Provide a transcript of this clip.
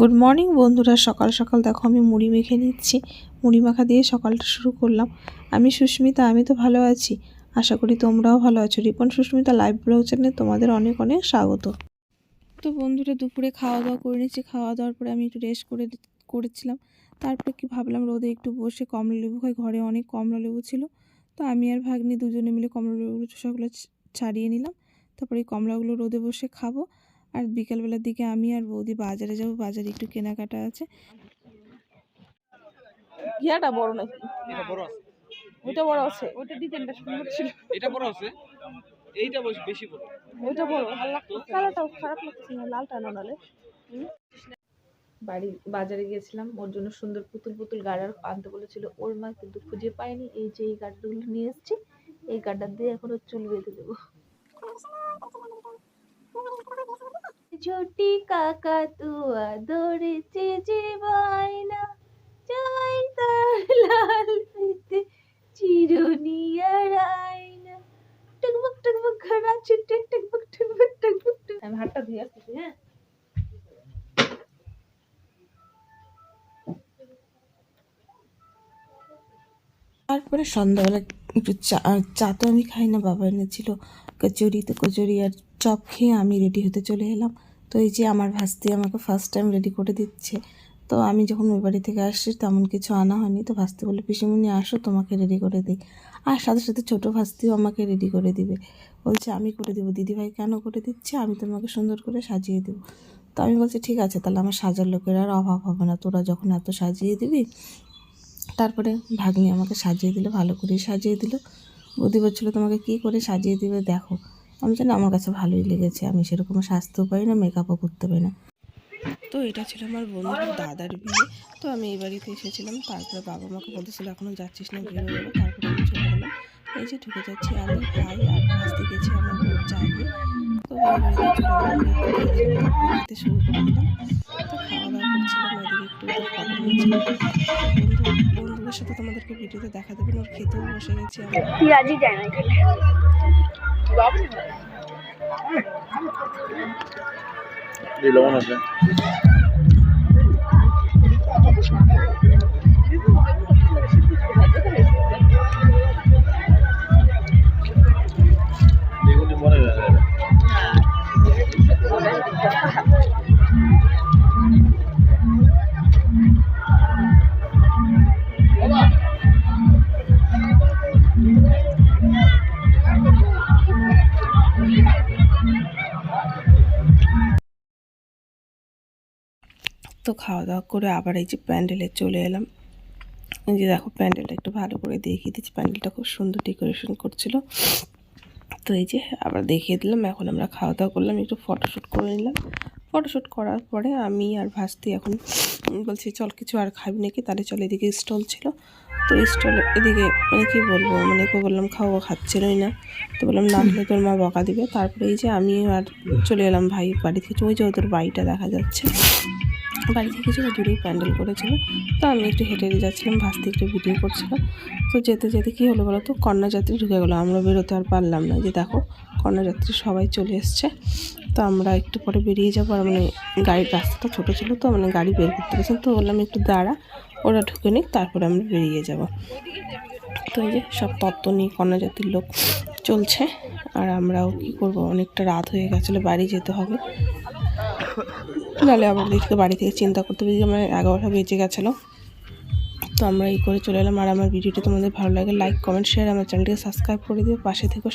Good morning বন্ধুরা। সকাল সকাল দেখো, আমি মুড়ি মেখে নিচ্ছি। মুড়ি মাখা দিয়ে সকালটা শুরু করলাম। আমি সুস্মিতা, আমি তো ভালো আছি। আশা করি তোমরাও ভালো আছো। রিপন সুস্মিতা লাইভ ব্লগ চ্যানেলে তোমাদের অনেক অনেক স্বাগত। তো বন্ধুরা, দুপুরে খাওয়া দাওয়া করে নিচ্ছি। খাওয়া দাওয়ার পরে আমি একটু রেস্ট করে করেছিলাম। তারপরে কি ভাবলাম, রোদে একটু বসে কমলা লেবু খাই। ঘরে অনেক কমলা লেবু ছিল। তো আমি আর ভাগ্নি দুজনে মিলে কমলা লেবুগুলো চোষাগুলো ছাড়িয়ে নিলাম। তারপরে এই কমলাগুলো রোদে বসে খাব। আর বিকালবেলার দিকে আমি আর বৌদি বাজারে যাব। বাজারে একটু কেনাকাটা আছে। ঘিয়াটা বড় নাকি? এটা বড় আছে। ওইটা বড় আছে। ওইটা ডিজাইনটা সুন্দর ছিল। এটা বড় আছে। এইটা বেশ- বেশি বড়। ওইটা বড়। কালারটাও খারাপ লাগছে না লালটা না নালে বাড়ি বাজারে গিয়েছিলাম। ওর জন্য সুন্দর পুতুল পুতুল গাডার আনতে বলেছিল ওর মা কিন্তু খুঁজে পায়নি। এই যে এই গাডারগুলো নিয়ে এসেছি এই গাডার দিয়ে এখন ওর চুল বেঁধে দেবো। ছোটি কাকা তুয়া ধরেছে যে বায়না। চাই তার লাল পেতে চিরুনিয়ার আয়না। টুকবুক টুকবুক ঘোড়া ছুটে টুকবুক টুকবুক টুকবুক টুক আমি হাতটা ধুয়ে আসতেছি হ্যাঁ তারপরে সন্ধ্যাবেলা একটু চা চা তো আমি খাই না বাবা এনেছিল। কচুরি তো কচুরি আর চপ খেয়ে আমি রেডি হতে চলে এলাম। তো এই যে আমার ভাস্তি আমাকে ফার্স্ট টাইম রেডি করে দিচ্ছে। তো আমি যখন ওই বাড়ি থেকে আসছি, তেমন কিছু আনা হয়নি। তো ভাস্তি বলে, পিসিমণি, আসো, তোমাকে রেডি করে দিই। আর সাথে সাথে ছোটো ভাস্তিও আমাকে রেডি করে দিবে। বলছে, আমি করে দেবো। দিদিভাই কেন করে দিচ্ছে? আমি তোমাকে সুন্দর করে সাজিয়ে দেবো। তো আমি বলছি, ঠিক আছে, তাহলে আমার সাজার লোকের আর অভাব হবে না। তোরা যখন এত সাজিয়ে দিবি, তারপরে ভাগ্নি আমাকে সাজিয়ে দিল, ভালো করে সাজিয়ে দিল। বৌদি বলছিল, তোমাকে কী করে সাজিয়ে দিবে? দেখো। আমি জানি আমার কাছে ভালোই লেগেছে, আমি সেরকম সাজতেও পারি না মেকআপও করতে পারি না। তো এটা ছিল আমার বন্ধুর দাদার বিয়ে, তো আমি এই বাড়িতে এসেছিলাম, তারপরে বাবা মাকে বলতেছিল এখনও যাচ্ছিস না বেরো যাব তারপরে আমি চলে গেলাম। এই যে ঢুকে যাচ্ছি আমি, ভাই আর ভাসতে গেছি আমার বোন চাইনি। তো খেতে শুরু করে দিলাম তো খাওয়া দাওয়া করছিলাম একটু ফটো বন্ধুদের সাথে তোমাদেরকে ভিডিওতে দেখা দেবেন ওর খেতেও বসে গেছি আমি যায় না এখানে? লবণ আছে। তো খাওয়া দাওয়া করে আবার এই যে প্যান্ডেলে চলে এলাম। এই যে দেখো প্যান্ডেলটা একটু ভালো করে দেখিয়ে দিচ্ছি। প্যান্ডেলটা খুব সুন্দর ডেকোরেশন করছিল। তো এই যে আবার দেখিয়ে দিলাম, এখন আমরা খাওয়া দাওয়া করলাম, একটু ফটোশ্যুট করে নিলাম। ফটোশ্যুট করার পরে আমি আর ভাস্তি এখন বলছি, চল কিছু আর খাবি নাকি? তাহলে চল এদিকে স্টল ছিল। তো স্টল এদিকে মানে কী বলব মানে ওকে বললাম খাওয়া খাচ্ছিলই না। তো বললাম, না খেলে তোর মা বকা দিবে। তারপরে এই যে আমি আর চলে এলাম ভাই বাড়ি থেকে। ওই যে ওদের বাড়িটা দেখা যাচ্ছে। বাড়ি থেকে কিছু দূরেই প্যান্ডেল করেছিল। তো আমি একটু হেঁটে হেঁটে যাচ্ছিলাম, ভাসতে একটু ভিডিও করছিলাম তো যেতে যেতে কী হলো বলো তো, কন্যাযাত্রী ঢুকে গেলো। আমরা বেরোতে আর পারলাম না। যে দেখো, কন্যাযাত্রী সবাই চলে এসছে। তো আমরা একটু পরে বেরিয়ে যাব। আর মানে গাড়ির রাস্তাটা ছোটো ছিল তো মানে গাড়ি বের করতে গেছিলাম তো বললাম একটু দাঁড়া, ওরা ঢুকে নিক, তারপরে আমরা বেরিয়ে যাব। তো এই যে সব তত্ত্ব নিয়ে কন্যাজাতির লোক চলছে। আর আমরাও কী করব? অনেকটা রাত হয়ে গেছিল, বাড়ি যেতে হবে। নাহলে আবার দেখতে বাড়ি থেকে চিন্তা করতে হবে যে আমার এগারোটা বেজে গেছিল। তো আমরা এই করে চলে এলাম। আর আমার ভিডিওটি তোমাদের ভালো লাগে লাইক কমেন্ট শেয়ার আমার চ্যানেলটিকে সাবস্ক্রাইব করে দিও। পাশে থেকে